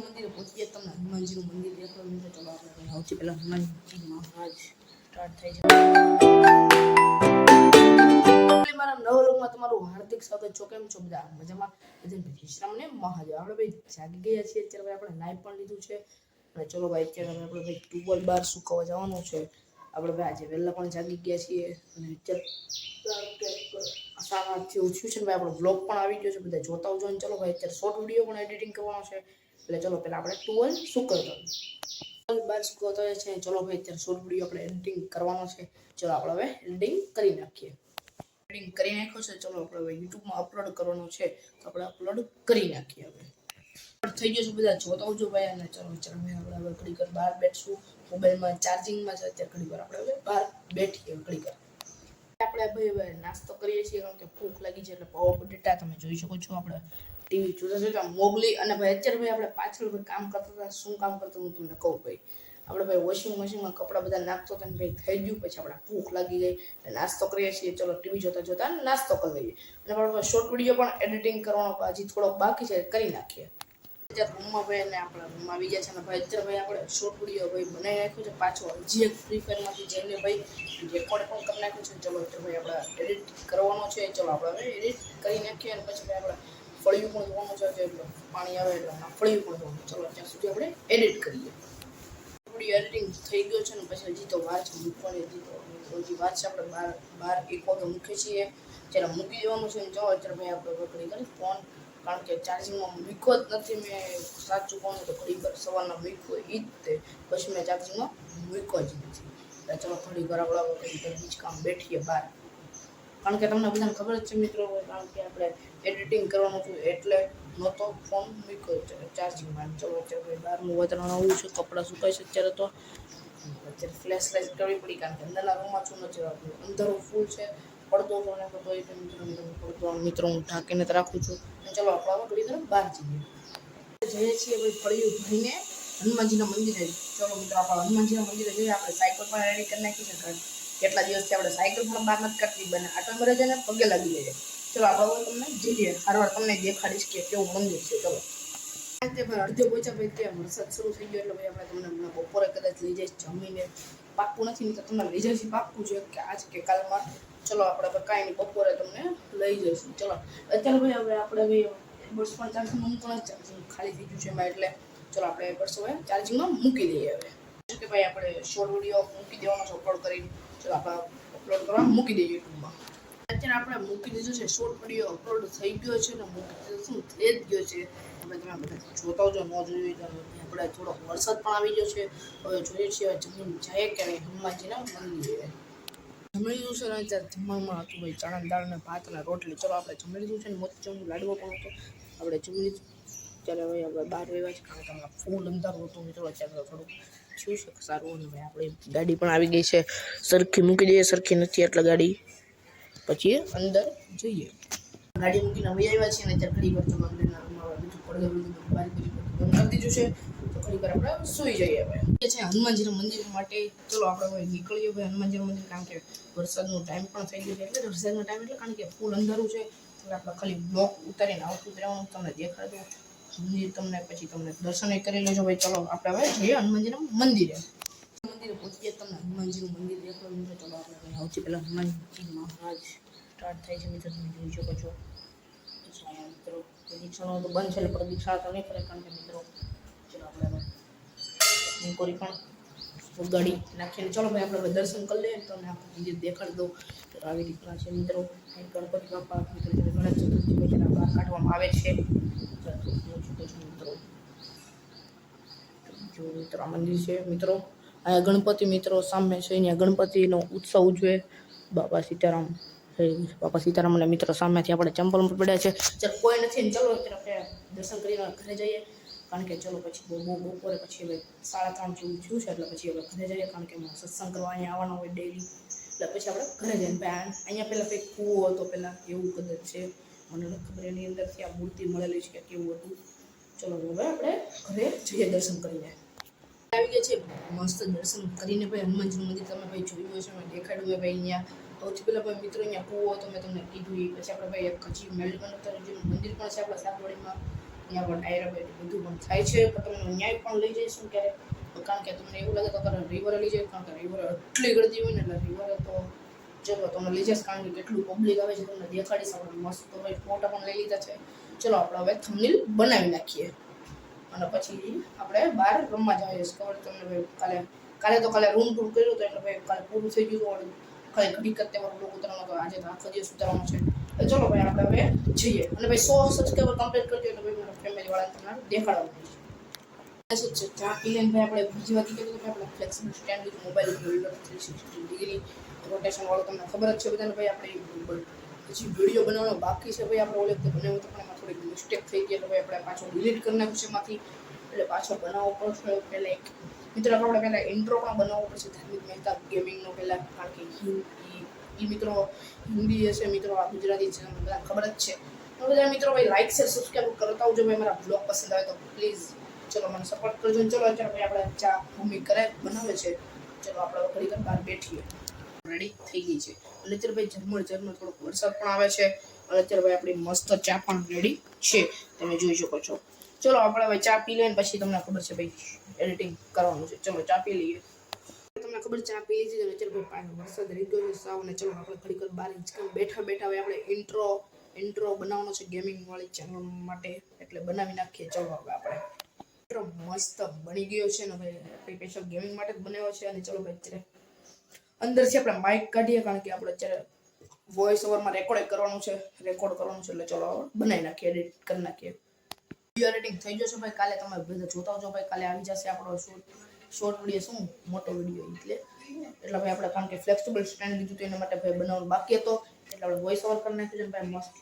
મંદિરે ગયા તમને હનુમાનજીનું મંદિર દેખાડો મિત્રો ચલો આપણે સૌથી પહેલા હનુમાનજી મહારાજ સ્ટાર્ટ થઈ જાય મારા નવલોકમાં તમારું હાર્દિક સ્વાગત છો. કેમ છો બધા? મજામાં? વિશ્રામ ને મહાદેવ. આપણે ભાઈ જાગી ગયા છીએ. અત્યારે આપણે નાઈ પણ લીધું છે. ચલો ભાઈ, અત્યારે આપણે ભાઈ ટ્યુબવેલ બહાર સુકાવા જવાનું છે. આપણે ભાઈ આજે વહેલા પણ જાગી ગયા છીએ. અને સારાથી ઉઠ્યું છે ભાઈ, આપણો બ્લોગ પણ આવી ગયો છે. બધા જોતા આવજો ચલો ભાઈ, અત્યારે શોર્ટ વીડિયો પણ એડિટિંગ કરવાનો છે. એટલે ચલો પહેલા આપણે ટુવેલ સુકવતા ટુવેલ બાર સુકવતા હોય છે? ચલો ભાઈ, અત્યારે શોર્ટ વીડિયો આપણે એડિટિંગ કરવાનો છે. ચલો આપણે હવે એડિટિંગ કરી નાખીએ. એડિટિંગ કરી નાખ્યો છે. ચલો આપણે હવે યુટ્યુબમાં અપલોડ કરવાનો છે. તો આપણે અપલોડ કરી નાખીએ હવે. થઈ ગયો છે બધા. જોતા આવજો ભાઈ. અને ચલો ચાલો ભાઈ આપણે હવે ઘડી કર બહાર બેઠશું મોબાઈલમાં ચાર્જિંગમાં છે. અત્યારે ઘડી વાર આપણે હવે બહાર બેઠીએ ઘડી કર આપણે ભાઈ હવે નાસ્તો કરીએ છીએ, કારણ કે ભૂખ લાગી છે એટલે પાવ બટેટા તમે જોઈ શકો છો આપણે. ટીવી જોતા જોતા મોગલી અને ભાઈ અત્યારે ભાઈ આપણે પાછળ ભાઈ કામ કરતા હતા, શું કામ કરતા હું તમને કહું ભાઈ. આપણે ભાઈ વોશિંગ મશીનમાં કપડાં બધા નાખતો હતા ભાઈ થઈ ગયું, પછી આપણે ભૂખ લાગી ગઈ નાસ્તો કરીએ છીએ. ચલો ટીવી જોતા જોતા નાસ્તો કરી લઈએ. અને આપણે શોર્ટ વીડિયો પણ એડિટિંગ કરવાનો હજી થોડોક બાકી છે, કરી નાખીએ. અત્યારે રૂમમાં ભાઈ અને આપણા રૂમમાં આવી છે અને ભાઈ આપણે શોર્ટ વીડિયો ભાઈ બનાવી નાખ્યો છે. પાછો હજી ફ્રી ફાયરમાંથી જઈને ભાઈ રેકોર્ડ પણ કરી નાખ્યું છે. ચલો ભાઈ આપણે એડિટ કરવાનો છે. ચલો આપણે એડિટ કરી નાખીએ અને પછી ભાઈ આપણે ફળિયું પણ ધોવાનું છે, એટલે પાણી આવે એટલે ફળિયું પણ ધોવાનું ચલો, ત્યાં સુધી આપણે એડિટ કરીએ. થોડી એડિટિંગ થઈ ગયો છે ને, પછી હજી તો વાર મૂકવાની, હજી તો હજી વાર છે, આપણે બાર બાર એક વાગે મૂકીએ છીએ. જ્યારે મૂકી દેવાનું છે ને, જો અત્યારે ભાઈ આપણે પકડી કરી ફોન, કારણ કે ચાર્જિંગમાં મૂક્યો જ નથી મેં, સાચું કહું તો ઘડી વાર સવારના મૂક્યો એ જ તે, પછી મેં ચાર્જિંગમાં મૂક્યો જ નથી. ચલો ઘર વાર આપણે વાર બીજ કામ બેઠીએ બહાર. કારણ કે તમને બધાને ખબર જ છે મિત્રો, કારણ કે આપણે એડિટિંગ કરવાનું હતું એટલે નહોતો ફોન મૂક્યો ચાર્જિંગમાં ચલો અત્યારે બહારનું વાતાવરણ આવું છે, કપડાં સુકાય છે અત્યારે તો. અત્યારે ફ્લેશ લાઇટ કરવી પડી કારણ કે અંદરના રૂમમાં છું નથી આવતું અંધારું ફૂલ છે, પડદો તો ને તો પડદો મિત્રો હું ઢાંકીને જ રાખું છું. અને ચલો આપણે હવે ઘડી તરફ બહાર જઈએ. જઈએ છીએ ભાઈ ફળિયું ભરીને હનુમાનજીના મંદિરે. ચલો મિત્રો, આપણે હનુમાનજીના મંદિરે જઈએ, આપણે સાયકલ પણ રેડી કરી નાખી કારણ કેટલા દિવસથી આપણે સાયકલ પણ બહાર નથી કરતી, બને. આટો મરે પગે લાગી જાય. ચલો આપણે તમને જઈએ. હારવાર તમને દેખાડીશ કે કેવું મંદિર છે. ચલો. આજે ભાઈ અડધો પહોંચ્યા ભાઈ ત્યાં વરસાદ શરૂ થઈ ગયો, એટલે ભાઈ આપણે તમને હમણાં બપોરે કદાચ લઈ જઈશ જમીને. પાક્કું નથી તો તમને લઈ જઈશ પાક્કું છે, કે આજ કે કાલમાં. ચલો, આપણે કાંઈ નહીં, બપોરે તમને લઈ જઈશું. ચલો, અત્યારે ભાઈ હવે આપણે ભાઈ બસ પણ ચાર્જિંગ મૂકવાનું ચાર્જિંગ ખાલી થઈ ગયું છે એમાં, એટલે ચલો, આપણે બસ હવે ચાર્જિંગમાં મૂકી દઈએ હવે. કે ભાઈ આપણે શોર્ટ વીડિયો મૂકી દેવાનો છે કરીને. આપણે અપલોડ કરવા મૂકી દઈએ યુટ્યુબમાં અત્યારે આપણે મૂકી દીધું છે શોર્ટ વીડિયો અપલોડ થઈ ગયો છે અને મૂકી દીધું શું થઈ જ ગયો છે? હવે તમે બધા જોતા જો ન જોયું તો આપણે થોડો વરસાદ પણ આવી ગયો છે. હવે જોઈએ છીએ જમીન જાય કે નહીં હનુમાનજીના મંદિરે. જમી લીધું છે ને અત્યારે જમવામાં હતું ભાઈ, ચણા દાળ અને ભાત અને રોટલી. ચલો આપણે જમી લીધું છે ને મોતીચૂરનો લાડવો પણ હતો. આપણે જમી લીધું. ત્યારે હવે આપણે બહાર રહેવા છે, કારણ કે ફૂલ અંધારું હતું. મિત્રો, અત્યારે થોડુંક શું છે? સારું અને ભાઈ, આપણી ગાડી પણ આવી ગઈ છે. સરખી મૂકી દઈએ, સરખી નથી એટલે ગાડી પછી અંદર જઈએ. ગાડી મૂકીને વહી આવ્યા છીએ ને ત્યાં ઘડી વાર તો મંદિરના રૂમમાં બીજું પડદો બીજું બારી બધી બંધ કરી દીધું છે. તો ઘડી વાર આપણે સુઈ જઈએ હવે. છે હનુમાનજીના મંદિર માટે. ચલો આપણે હવે નીકળીએ ભાઈ હનુમાનજીનું મંદિર કારણ કે વરસાદનો ટાઈમ પણ થઈ ગયો છે એટલે વરસાદનો ટાઈમ એટલે કારણ કે ફૂલ અંધારું છે. એટલે આપણે ખાલી બ્લોક ઉતારીને આવતું રહેવાનું, તમને દેખાડતું મંદિર તમને પછી તમને દર્શન કરી લેજો. ભાઈ, ચલો, આપણે હવે જઈએ હનુમાનજીના મંદિરે. મંદિરે પહોંચી ગયા તમને હનુમાનજીનું મંદિર દેખાડો. મિત્રો, ચલો, આપણે સૌથી પહેલાં હનુમાનજી મહારાજ સ્ટાર્ટ થાય છે. મિત્રો, તમે જોઈ શકો છો. મિત્રો પ્રદક્ષિણાઓ તો બંધ છે એટલે પ્રદક્ષિણા તો નહીં કરે, કારણ કે મિત્રો, ચલો, આપણે કોઈ પણ ગાડી નાખીને ચલો, ભાઈ, આપણે દર્શન કરી લઈએ. તમને આપણે મંદિર દેખાડી દઉં. તો આવી રીતના છે, મિત્રો. ગણપતિ બાપા. મિત્રો, ગણેશ ચતુર્થી પછી બહાર કાઢવામાં આવે છો. મિત્રો. જો મિત્રો મંદિર છે, મિત્રો. અહીંયા ગણપતિ મિત્રો, સામે છે અહીંયા ગણપતિનો ઉત્સવ ઉજવે બાપા સીતારામ બાપા સીતારામ અને મિત્રો સામેથી આપણે ચંપલ પડ્યા છે. ચાલ કોઈ નથી ને ચલો આપણે દર્શન કરીને ઘરે જઈએ. કારણ કે ચલો પછી બહુ બપોરે પછી હવે સાડા ત્રણ જેવું થયું છે, એટલે પછી હવે ઘરે જઈએ. કારણ કે સત્સંગ કરવા અહીંયા આવવાનો હોય ડેલી એટલે પછી આપણે ઘરે જઈને અહીંયા પહેલાં કંઈક કૂવો હતો, પહેલાં એવું કદાચ છે. મને ખબર એની અંદરથી આ મૂર્તિ મળેલી છે કે કેવું હતું. ચલો, હવે આપણે ઘરે જઈએ દર્શન કરીને. આવી ગયા છે. મસ્ત દર્શન કરીને ભાઈ હનુમાનજીનું મંદિર તમે ભાઈ જોયું હશે મેં દેખાડ્યું મેં ભાઈ અહીંયા. સૌથી પહેલાં ભાઈ મિત્રો અહીંયા કૂવો તો મેં તમને કીધું એ. પછી આપણે ભાઈ એક હજી મેલબન મંદિર પણ છે આપણા સાગવડીમાં અહીંયા પણ ડાયરા બધું પણ થાય છે. પણ તમને ન્યાય પણ લઈ જઈશું ક્યારેક. કારણ કે તમને એવું લાગે તો તમે રિવરે લઈ જાય, કારણ કે રિવર એટલી ગળતી હોય ને એટલે રિવરે તો ચલો, તમે લઈ જઈશ કારણ કે કેટલું પબ્લિક આવે છે, તમને દેખાડીશ. આપણે મસ્ત તો ભાઈ ફોટા પણ લઈ લીધા છે. ચલો, આપણે હવે થંબનેલ બનાવી નાખીએ. અને પછી આપણે બહાર રમવા જઈએ. છીએ ખબર તમને ભાઈ, કાલે કાલે તો કાલે રૂમ ટૂર કર્યું તો એટલે ભાઈ કાલે પૂરું થઈ ગયું હતું. ખાલી ઘડી કરતે વાર લોકો ઉતરવાનો તો આજે તો આખો દિવસ ઉતરવાનો છે. તો ચલો ભાઈ, આપણે હવે જઈએ. અને ભાઈ, સો સબસ્ક્રાઈબર કમ્પ્લીટ કરજો એટલે ભાઈ, મારા ફેમિલી વાળાને તમને દેખાડવાનું છે. શું છે? ચા પી લઈને ભાઈ આપણે બીજી વાત કીધું કે આપણે flexible stand with mobile holder three sixty degree rotation વાળું તમને ખબર જ છે બધાને ભાઈ, આપણે પછી વીડિયો બનાવવાનો બાકી છે ભાઈ આપણે ઓલે વખતે બનાવ્યું તો પણ એમાં થોડીક મિસ્ટેક થઈ ગઈ એટલે ભાઈ આપણે પાછો ડિલીટ કરી નાખ્યું છે એમાંથી. એટલે પાછો બનાવવો પડશે. પહેલાં એક મિત્રો આપણે પહેલાં ઇન્ટ્રો પણ બનાવવો પડશે ધાર્મિક મહેતા ગેમિંગનો પહેલાં, કારણ કે હિન્દી, એ મિત્રો હિન્દી હશે, મિત્રો આ ગુજરાતી છે બધા ખબર જ છે. તો બધા મિત્રો ભાઈ લાઈક શેર સબસ્ક્રાઈબ કરતા આવજો ભાઈ, મારા બ્લોગ પસંદ આવે તો પ્લીઝ ચલો મને સપોર્ટ કરજો ચલો અત્યારે ભાઈ આપણે ચા મમ્મી કરે બનાવે છે. ચલો આપણે કર બહાર બેઠીએ. રેડી થઈ ગઈ છે. અને અત્યારે ભાઈ ઝરમર ઝરમર થોડોક વરસાદ પણ આવે છે. અને અત્યારે ભાઈ આપણી મસ્ત ચા પણ રેડી છે. તમે જોઈ શકો છો. ચલો આપણે હવે ચા પી લઈએ પછી તમને ખબર છે ભાઈ એડિટિંગ કરવાનું છે. ચલો ચા પી લઈએ. તમને ખબર ચા પી લીધી અને અત્યારે ભાઈ પાણી વરસાદ ગયો છે સાવ અને ચલો આપણે ઘડી કર બહાર હિંચકામાં બેઠા બેઠા હવે આપણે ઇન્ટ્રો ઇન્ટ્રો બનાવવાનો છે ગેમિંગ વાળી ચેનલ માટે. એટલે બનાવી નાખીએ. ચલો હવે આપણે. ઇન્ટ્રો મસ્ત બની ગયો છે ને ભાઈ સ્પેશિયલ ગેમિંગ માટે જ બનાવ્યો છે અને ચલો ભાઈ અંદરથી આપણે માઇક કાઢીએ, કારણ કે આપણે અત્યારે વોઇસ ઓવરમાં રેકોર્ડ કરવાનું છે રેકોર્ડ કરવાનું છે, એટલે ચલો બનાવી નાખીએ એડિટ કરી નાખીએ. વીડિયો એડિટિંગ થઈ જશે ભાઈ, કાલે તમે બધા જોતા હોજો ભાઈ, કાલે આવી જશે આપણો શોર્ટ શોર્ટ વીડિયો શું મોટો વીડિયો એટલે એટલે ભાઈ આપણે કારણ કે ફ્લેક્સિબલ સ્ટેન્ડ લીધું હતું એના માટે ભાઈ બનાવવાનું બાકી હતો, એટલે આપણે વોઇસ ઓવર કરી નાખ્યું છે ભાઈ, મસ્ત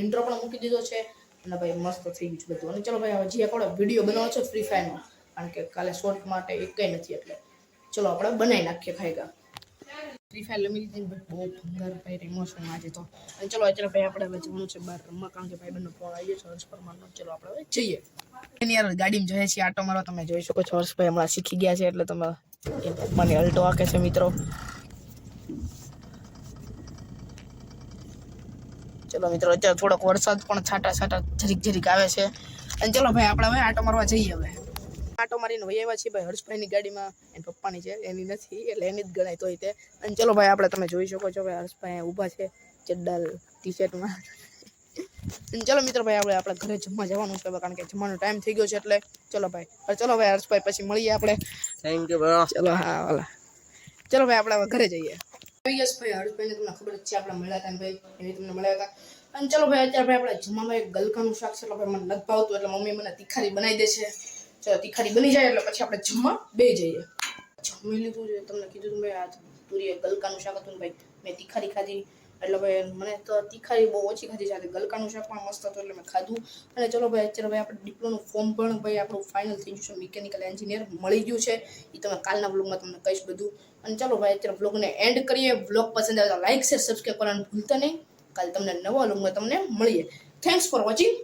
ઇન્ટ્રો પણ મૂકી દીધો છે, અને ભાઈ મસ્ત થઈ ગયું છે બધું. અને ચલો ભાઈ, હવે જે આપણે વીડિયો બનાવવાનો છે ફ્રી ફાયરનો કારણ કે કાલે શોર્ટ માટે એક કંઈ નથી એટલે. ચલો આપણે બનાવી નાખીએ ખાઈગા ફ્રી ફાયર રમી લીધી ને બહુ ભંગાર ભાઈ ઇમોશન આજે તો. અને ચલો અત્યારે ભાઈ આપણે હવે જવાનું છે બહાર રમવા, કારણ કે ભાઈ બંને ફોન આવી ગયો છે હર્ષ પરમારનો ચલો આપણે હવે જઈએ. એની યાર ગાડીમાં જઈએ છીએ, આટો મારવા, તમે જોઈ શકો છો, હર્ષભાઈ હમણાં શીખી ગયા છે, એટલે તમે એ અલ્ટો હાકે છે મિત્રો. ચલો મિત્રો, અત્યારે થોડોક વરસાદ પણ છાંટા છાંટા જરીક જરીક આવે છે. અને ચલો ભાઈ, આપણે હવે આટો મારવા જઈએ હવે. આટો મારીને વહી આવ્યા છીએ ભાઈ હર્ષભાઈની ગાડીમાં એની પપ્પાની છે એની નથી એટલે એની જ ગણાય તોય તે. અને ચલો ભાઈ આપણે તમે જોઈ શકો છો ભાઈ હર્ષભાઈ ઊભા છે ચડ્ડલ ટી શર્ટમાં અને ચલો મિત્રો ભાઈ આપણે આપણે ઘરે જમવા જવાનું છે કારણ કે જમવાનો ટાઈમ થઈ ગયો છે એટલે ચલો ભાઈ ચલો ભાઈ હર્ષભાઈ પછી મળીએ આપણે. થેન્ક યુ ચલો હા વાલા. ચલો ભાઈ આપણે ઘરે જઈએ. યસ ભાઈ હર્ષભાઈને તમને ખબર જ છે આપણે મળ્યા હતા ભાઈ એવી તમને મળ્યા હતા. અને ચલો ભાઈ અત્યારે ભાઈ આપણે જમવામાં એક ગલકાનું શાક છે એટલે ભાઈ મને નથી ભાવતું એટલે મમ્મી મને તીખારી બનાવી દે છે. ચલો તીખારી બની જાય એટલે પછી આપણે જમવા બે જઈએ. જમી લીધું છે, તમને કીધું તું ભાઈ, આ તુરીએ ગલકાનું શાક હતું ભાઈ, મેં તીખારી ખાધી. એટલે ભાઈ, મને તો તીખારી બહુ ઓછી ખાધી છે ગલકાનું શાક પણ મસ્ત હતું એટલે મેં ખાધું. અને ચલો ભાઈ, અત્યારે ભાઈ, આપણે ડિપ્લોનું ફોર્મ પણ ભાઈ, આપણું ફાઇનલ થઈ ગયું છે મિકેનિકલ એન્જિનિયર મળી ગયું છે. એ તમે કાલના બ્લોગમાં તમને કહીશ બધું. અને ચલો ભાઈ, અત્યારે બ્લોગને એન્ડ કરીએ. બ્લોગ પસંદ આવે તો લાઇક શેર સબસ્ક્રાઈબ કરવાનું ભૂલતા નહીં. કાલે તમને નવા બ્લોગમાં તમને મળીએ. Thanks for watching